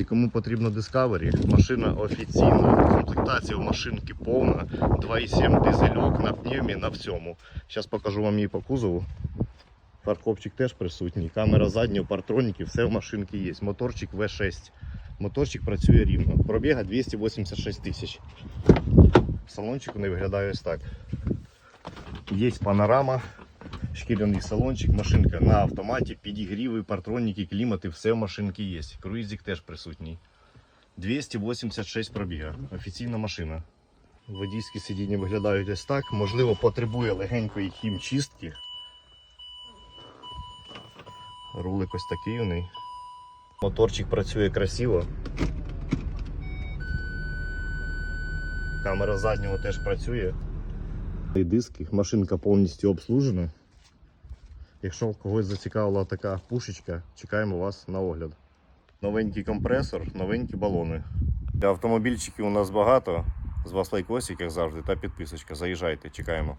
І кому потрібно Discovery, машина офіційна, комплектація у машинки повна, 2,7 дизельок на пневмі, на всьому. Зараз покажу вам її по кузову. Фаркопчик теж присутній, камера заднього, партроніки, все в машинці є. Моторчик V6. Моторчик працює рівно. Пробіга 286 тисяч. Салончик у неї виглядає ось так. Є панорама, шкіряний салончик, машинка на автоматі, підігріви, партроніки, клімати, все в машинці є. Круїзик теж присутній. 286 пробіга. Офіційна машина. Водійські сидіння виглядають ось так. Можливо, потребує легенької хімчистки. Рулик ось такий у неї. Моторчик працює красиво. Камера заднього теж працює. Диски, машинка повністю обслужена. Якщо когось зацікавила така пушечка, чекаємо вас на огляд. Новенький компресор, новенькі балони. Автомобільчиків у нас багато. З вас лайкосик, як завжди, та підписочка. Заїжджайте, чекаємо.